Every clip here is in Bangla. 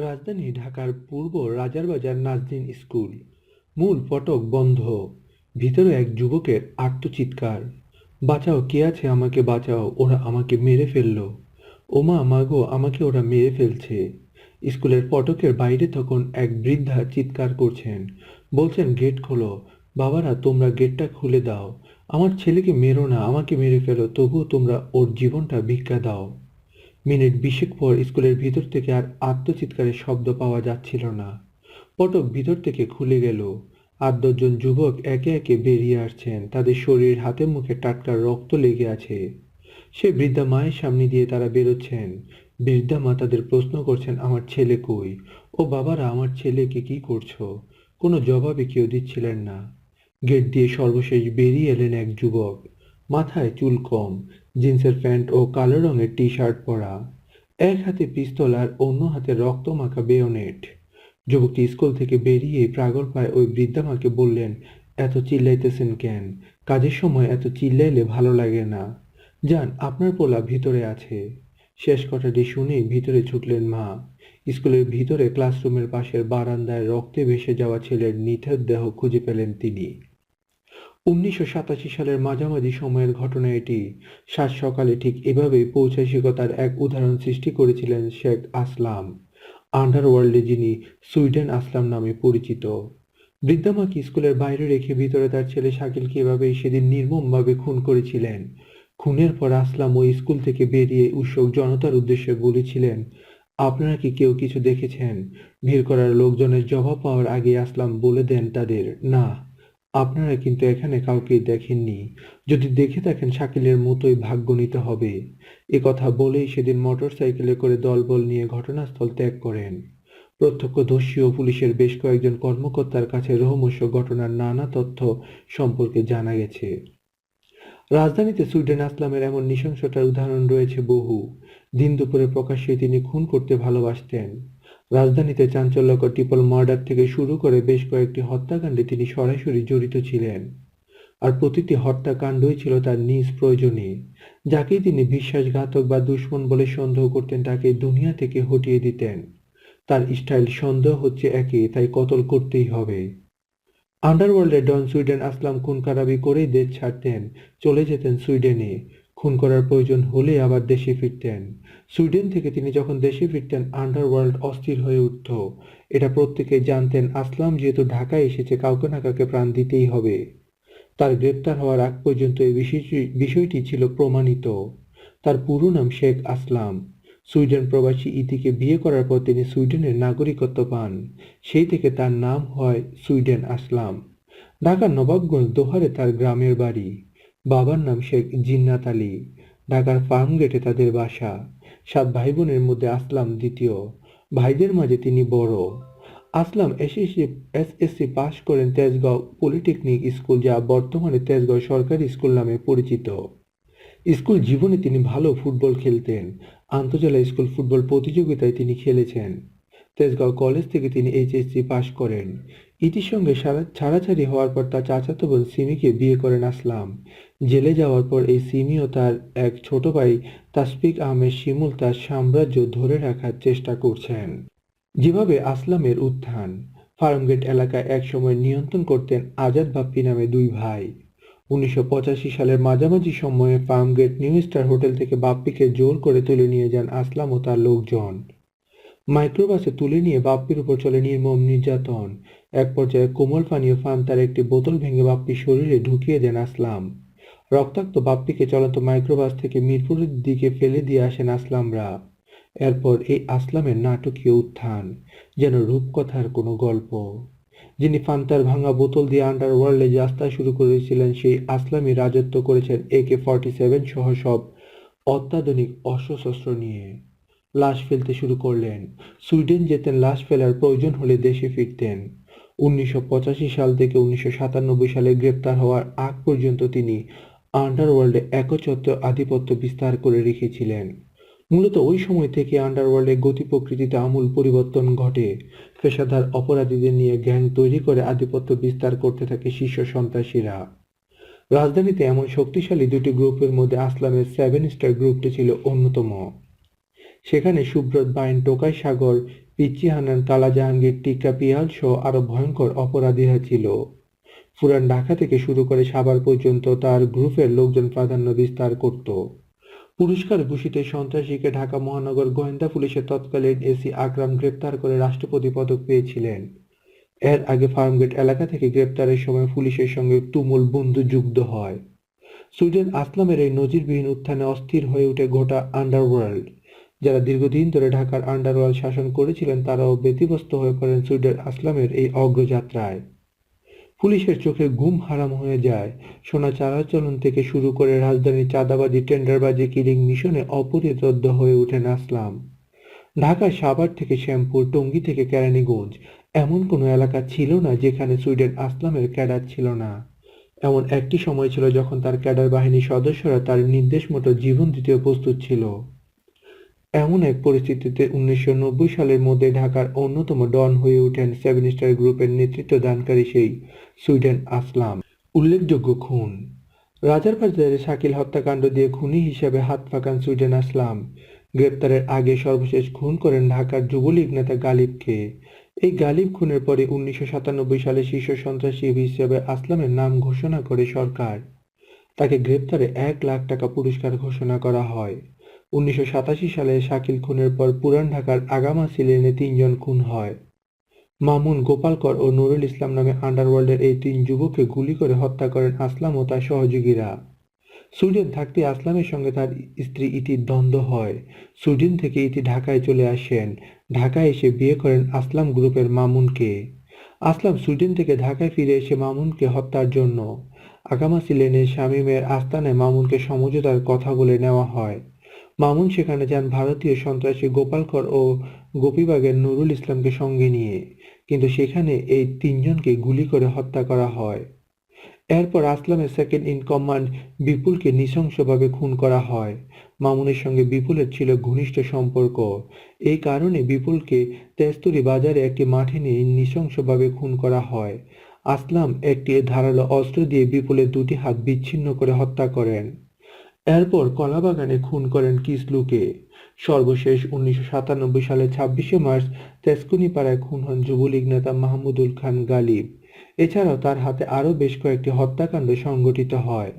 রাজধানী ঢাকার পূর্ব রাজারবাজার নাজদিন স্কুল। মূল ফটক বন্ধ। ভিতরে এক যুবকের আর্তচিৎকার বাঁচাও, কে আছে আমাকে বাঁচাও? ওরা আমাকে মেরে ফেলল। ওমা, মাগো, আমাকে ওরা মেরে ফেলছে। স্কুলের ফটকের বাইরে তখন এক বৃদ্ধা চিৎকার করছেন। বলছেন, গেট খোলো। বাবারা, তোমরা গেটটা খুলে দাও। আমার ছেলেকে মেরো না, আমাকে মেরে ফেলো। তবুও তোমরা ওর জীবনটা ভিক্ষা দাও। মিনিট বিশেক পর স্কুলের ভিতর থেকে আর আত্মচিৎকারের শব্দ পাওয়া যাচ্ছিল না। পটক ভিতর থেকে খুলে গেল। আট দশজন যুবক একে একে বেরিয়ে আসছেন। তাদের শরীর, হাতে মুখে টাটকা রক্ত লেগে আছে। সে বৃদ্ধা মায়ের সামনে দিয়ে তারা বেরোচ্ছেন। বৃদ্ধা মা তাদের প্রশ্ন করছেন, আমার ছেলে কই? ও বাবারা, আমার ছেলেকে কি করছ? কোনো জবাবে কেউ দিচ্ছিলেন না। গেট দিয়ে সর্বশেষ বেরিয়ে এলেন এক যুবক। মাথায় চুল কম। জিন্সের প্যান্ট ও কালো রঙের টি শার্ট পরা, এক হাতে পিস্তল আর অন্য হাতে রক্ত মাখা বেয়োনেট। যুবকটি স্কুল থেকে বেরিয়ে প্রাগল পায় ওই বৃদ্ধা মাকে বললেন, এত চিল্লাইতেছেন কেন? কাজের সময় এত চিল্লাইলে ভালো লাগে না। যান, আপনার পোলা ভিতরে আছে। শেষ কথাটি শুনেই ভিতরে ছুটলেন মা। স্কুলের ভিতরে ক্লাসরুমের পাশের বারান্দায় রক্তে ভেসে যাওয়া ছেলের নিথর দেহ খুঁজে পেলেন তিনি। উনিশশো সাতাশি সালের মাঝামাঝি সময়ের ঘটনা এটি। সাত সকালে ঠিক এভাবেই পৌঁছাসিকতার এক উদাহরণ সৃষ্টি করেছিলেন শেখ আসলাম, আন্ডারওয়ার্ল্ডে যিনি সুইডেন আসলাম নামে পরিচিত। বৃদ্ধামাকে স্কুলের বাইরে রেখে ভিতরে তার ছেলে শাকিলকে এভাবেই সেদিন নির্মমভাবে খুন করেছিলেন। খুনের পর আসলাম ওই স্কুল থেকে বেরিয়ে উৎসুক জনতার উদ্দেশ্যে বলেছিলেন, আপনারা কি কেউ কিছু দেখেছেন? ভিড় করার লোকজনের জবাব পাওয়ার আগে আসলাম বলে দেন তাদের। না। আপনারা কিন্তু এখানে কাউকে দেখেননি। যদি দেখে থাকেন, শাকিলের মতোই ভাগ্য নিতে হবে। এ কথা বলেই সেদিন মোটর সাইকেলে করে দলবল নিয়ে ঘটনাস্থল ত্যাগ করেন। প্রত্যক্ষদর্শী ও পুলিশের বেশ কয়েকজন কর্মকর্তার কাছে রহস্য ঘটনার নানা তথ্য সম্পর্কে জানা গেছে। রাজধানীতে সুইডেন আসলামের এমন নৃশংসতার উদাহরণ রয়েছে বহু। দিন দুপুরে প্রকাশ্যে তিনি খুন করতে ভালোবাসতেন। রাজধানীতে চাঞ্চল্যকর ট্রিপল মার্ডার থেকে শুরু করে বেশ কয়েকটি হত্যাকাণ্ডে তিনি সরাসরি জড়িত ছিলেন। আর প্রতিটি হত্যাকাণ্ডই ছিল তার নিজ প্রয়োজনে। যাকে তিনি বিশ্বাসঘাতক বা দুশ্মন বলে সন্দেহ করতেন, তাকে দুনিয়া থেকে হটিয়ে দিতেন। তার স্টাইল সন্দেহ হচ্ছে একে, তাই কতল করতেই হবে। আন্ডারওয়ার্ল্ডে ডন সুইডেন আসলাম খুন করেই দেশ ছাড়তেন, চলে যেতেন সুইডেনে। খুন করার প্রয়োজন হলে আবার দেশে ফিরতেন। সুইডেন থেকে তিনি যখন দেশে ফিরতেন, আন্ডারওয়ার্ল্ড অস্থির হয়ে উঠত। এটা প্রত্যেকে জানতেন, আসলাম যেহেতু ঢাকায় এসেছে, কাউকে না কাউকে প্রাণ দিতেই হবে। তার গ্রেপ্তার হওয়ার আগ পর্যন্ত এই বিষয়টি ছিল প্রমাণিত। তার পুরো নাম শেখ আসলাম। সুইডেন প্রবাসী ইতিকে বিয়ে করার পর তিনি সুইডেনের নাগরিকত্ব পান। সেই থেকে তার নাম হয় সুইডেন আসলাম। ঢাকার নবাবগঞ্জ দোহারে তার গ্রামের বাড়ি। বাবার নাম শেখ জিন্নাত আলী। ঢাকার ফার্ম গেটে তাদের বাসা। সাত ভাই বোনের মধ্যে আসলাম দ্বিতীয়। ভাইদের মাঝে তিনি বড়। আসলাম এসএসসি এসএসসি পাশ করেন তেজগাঁও পলিটেকনিক স্কুল, যা বর্তমানে তেজগাঁও সরকারি স্কুল নামে পরিচিত। স্কুল জীবনে তিনি ভালো ফুটবল খেলতেন। আন্তজেলা স্কুল ফুটবল প্রতিযোগিতায় তিনি খেলেছেন। তেজগাঁও কলেজ থেকে তিনি এইচএসসি পাশ করেন। ইতির সঙ্গে ছাড়াছাড়ি হওয়ার পর তার চাচাতো বোন সিমিকে বিয়ে করেন আসলাম। জেলে যাওয়ার পর এই সিমি ও তার এক ছোট ভাই তাসফিক আহমেদ শিমুল তার সাম্রাজ্য ধরে রাখার চেষ্টা করছেন। যেভাবে আসলামের উত্থান, ফার্মগেট এলাকায় একসময় নিয়ন্ত্রণ করতেন আজাদ বাপ্পি নামে দুই ভাই। উনিশশো পঁচাশি সালের মাঝামাঝি সময়ে ফার্মগেট নিউ স্টার হোটেল থেকে বাপ্পিকে জোর করে তুলে নিয়ে যান আসলাম ও তার লোকজন। মাইক্রোবাসে তুলে নিয়ে বাপ্পির উপর চলে নির্মম নির্যাতন। এক পর্যায়ে কোমল পানীয় ফান তার একটি বোতল ভেঙে বাপ্পির শরীরে ঢুকিয়ে দেন আসলাম। রক্তাক্ত বাপ্পিকে চলন্ত মাইক্রোবাস থেকে মিরপুরের দিকে ফেলে দিয়ে আসেন আসলামরা এরপর এই আসলামের নাটকীয় উত্থান, যেন রূপকথার কোনো গল্প। যিনি ফান্তার ভাঙা বোতল দিয়ে আন্ডারওয়ার্ল্ডে যাত্রা শুরু করেছিলেন, সেই আসলামী রাজত্ব করেছেন একে ফর্টি সেভেন সহ সব অত্যাধুনিক অস্ত্রশস্ত্র নিয়ে। লাশ ফেলতে শুরু করলেন। সুইডেন যেতেন, লাশ ফেলার প্রয়োজন হলে দেশে ফিরতেন। উনিশশো পঁচাশি সাল থেকে উনিশশো সাতানব্বই সালে গ্রেপ্তার হওয়ার আগ পর্যন্ত তিনি আন্ডারওয়ার্ল্ডে একচ্ছত্র আধিপত্য বিস্তার করে রেখেছিলেন। মূলত ওই সময় থেকে আন্ডারওয়ার্ল্ডের গতি প্রকৃতিতে আমূল পরিবর্তন ঘটে। পেশাদার অপরাধীদের নিয়ে গ্যাং তৈরি করে আধিপত্য বিস্তার করতে থাকে শীর্ষ সন্ত্রাসীরা। রাজধানীতে এমন শক্তিশালী দুটি গ্রুপের মধ্যে আসলামের সেভেন স্টার গ্রুপটি ছিল অন্যতম। সেখানে সুব্রত বাইন, টোকাই সাগর, পিচ্চি হানান কালা জাহাঙ্গীর টিকা পিয়াল সহ আরও ভয়ঙ্কর অপরাধীরা ছিল। পুরান ঢাকা থেকে শুরু করে সাভার পর্যন্ত তার গ্রুপের লোকজন প্রাধান্য বিস্তার করত। পুরস্কার ঘোষিত সন্ত্রাসীকে ঢাকা মহানগর গোয়েন্দা পুলিশের তৎকালীন এসি আকরাম গ্রেপ্তার করে রাষ্ট্রপতি পদক পেয়েছিলেন। এর আগে ফার্মগেট এলাকা থেকে গ্রেপ্তারের সময় পুলিশের সঙ্গে তুমুল বন্ধুযুদ্ধ হয়। সুইডেন আসলামের এই নজিরবিহীন উত্থানে অস্থির হয়ে উঠে গোটা আন্ডারওয়ার্ল্ড। যারা দীর্ঘদিন ধরে ঢাকার আন্ডারওয়ার্ল্ড শাসন করেছিলেন, তারাও ব্যতিব্যস্ত হয়ে পড়েন সুইডেন আসলামের এই অগ্রযাত্রায়। পুলিশের চোখে ঘুম হারাম হয়ে যায়। সোনা চালাচলন থেকে শুরু করে রাজধানীর চাঁদাবাজি, টেন্ডারবাজি, কিলিং মিশনে অপরিতদ্ধ হয়ে ওঠেন আসলাম। ঢাকার সাভার থেকে শ্যামপুর, টঙ্গী থেকে কেরানীগঞ্জ এমন কোনো এলাকা ছিল না যেখানে সুইডেন আসলামের ক্যাডার ছিল না। এমন একটি সময় ছিল যখন তার ক্যাডার বাহিনীর সদস্যরা তার নির্দেশ মতো জীবন দিতেও প্রস্তুত ছিল। এমন এক পরিস্থিতিতে উনিশশো নব্বই সালের মধ্যে ঢাকার অন্যতম ডন হয়ে ওঠেন সেভেন স্টার গ্রুপের নেতৃত্ব দানকারী সেই সুইডেন আসলাম। উল্লেখযোগ্য খুন। রাজার বাজারে শাকিল হত্যাকাণ্ড দিয়ে খুনি হিসেবে হাত পাকান সুইডেন আসলাম। গ্রেপ্তারের আগে সর্বশেষ খুন করেন ঢাকার যুবলীগ নেতা গালিবকে। এই গালিব খুনের পরে উনিশশো সাতানব্বই সালে শীর্ষ সন্ত্রাসী হিসেবে আসলামের নাম ঘোষণা করে সরকার। তাকে গ্রেপ্তারে এক লাখ টাকা পুরস্কার ঘোষণা করা হয়। উনিশশো সাতাশি সালে শাকিল খুনের পর পুরান ঢাকার আগামাসি লেনে তিনজন খুন হয়। মামুন গোপালকর ও নুরুল ইসলাম নামে আন্ডারওয়ার্ল্ডের এই তিন যুবককে গুলি করে হত্যা করেন আসলাম ও তার সহযোগীরা। সুইডেন থাকতে আসলামের সঙ্গে তার স্ত্রী ইতির দ্বন্দ্ব হয়। সুইডেন থেকে ইতি ঢাকায় চলে আসেন। ঢাকায় এসে বিয়ে করেন আসলাম গ্রুপের মামুনকে। আসলাম সুইডেন থেকে ঢাকায় ফিরে এসে মামুনকে হত্যার জন্য। আগামাসি লেনে শামীমের আস্তানায় মামুনকে সমঝোতার কথা বলে নেওয়া হয়। মামুন সেখানে যান ভারতীয় সন্ত্রাসী গোপালকর ও গোপীবাগের নুরুল ইসলামকে সঙ্গে নিয়ে। কিন্তু সেখানে এই তিনজনকে গুলি করে হত্যা করা হয়। এরপর আসলামের সেকেন্ড ইন কমান্ড বিপুলকে নৃশংসভাবে খুন করা হয়। মামুনের সঙ্গে বিপুলের ছিল ঘনিষ্ঠ সম্পর্ক। এই কারণে বিপুলকে তেস্তুরি বাজারে একটি মাঠে নিয়ে নৃশংসভাবে খুন করা হয়। আসলাম একটি ধারালো অস্ত্র দিয়ে বিপুলের দুটি হাত বিচ্ছিন্ন করে হত্যা করেন। এরপর কলাবাগানে খুন করেন কিসলুকে। সর্বশেষ উনিশশো সাতানব্বই সালের ছাব্বিশে মার্চ তেজকুনিপাড়ায় খুন হন যুবলীগ নেতা মাহমুদুল খান গালিব। এছাড়াও তার হাতে আরও বেশ কয়েকটি হত্যাকাণ্ড সংঘটিত হয়।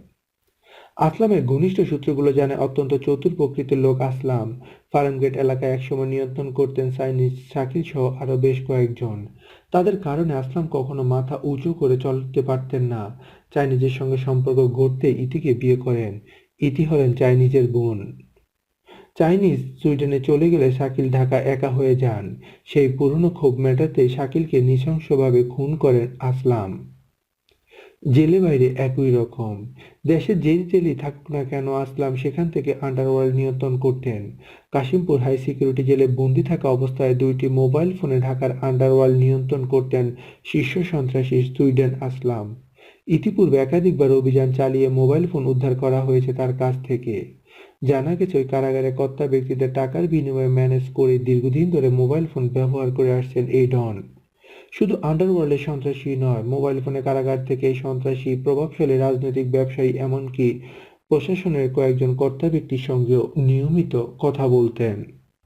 আসলামের ঘনিষ্ঠ সূত্রগুলো জানে অত্যন্ত চতুর প্রকৃতির লোক আসলাম। ফার্মগেট এলাকায় একসময় নিয়ন্ত্রণ করতেন চাইনিজ শাকিল সহ আরও বেশ কয়েকজন। তাদের কারণে আসলাম কখনো মাথা উঁচু করে চলতে পারতেন না। চাইনিজের সঙ্গে সম্পর্ক গড়তে ইতিকে বিয়ে করেন। ইতি হলেন চাইনিজের বোন চাইনিজ সুইডেনে চলে গেলে শাকিল ঢাকা একা হয়ে যান। সেই পুরনো ক্ষোভ মেটাতে শাকিলকে নৃশংসভাবে খুন করেন আসলাম। জেলে বাইরে একই রকম। দেশে যেই জেলেই থাকুক না কেন আসলাম সেখান থেকে আন্ডারওয়ার্ল্ড নিয়ন্ত্রণ করতেন। কাশিমপুর হাই সিকিউরিটি জেলে বন্দি থাকা অবস্থায় দুইটি মোবাইল ফোনে ঢাকার আন্ডারওয়ার্ল্ড নিয়ন্ত্রণ করতেন শীর্ষ সন্ত্রাসী সুইডেন আসলাম। ইতিপূর্বে একাধিকবার অভিযান চালিয়ে মোবাইল ফোন উদ্ধার করা হয়েছে তার কাছ থেকে। জানা গেছে, ওই কারাগারে কর্তা ব্যক্তিদের টাকার বিনিময়ে ম্যানেজ করে দীর্ঘদিন ধরে মোবাইল ফোন ব্যবহার করে আসছেন এই ডন। শুধু আন্ডারওয়ার্ল্ডের সন্ত্রাসী নয়, মোবাইল ফোনে কারাগার থেকে সন্ত্রাসী, প্রভাবশালী রাজনৈতিক ব্যবসায়ী এমনকি প্রশাসনের কয়েকজন কর্তা ব্যক্তির সঙ্গেও নিয়মিত কথা বলতেন।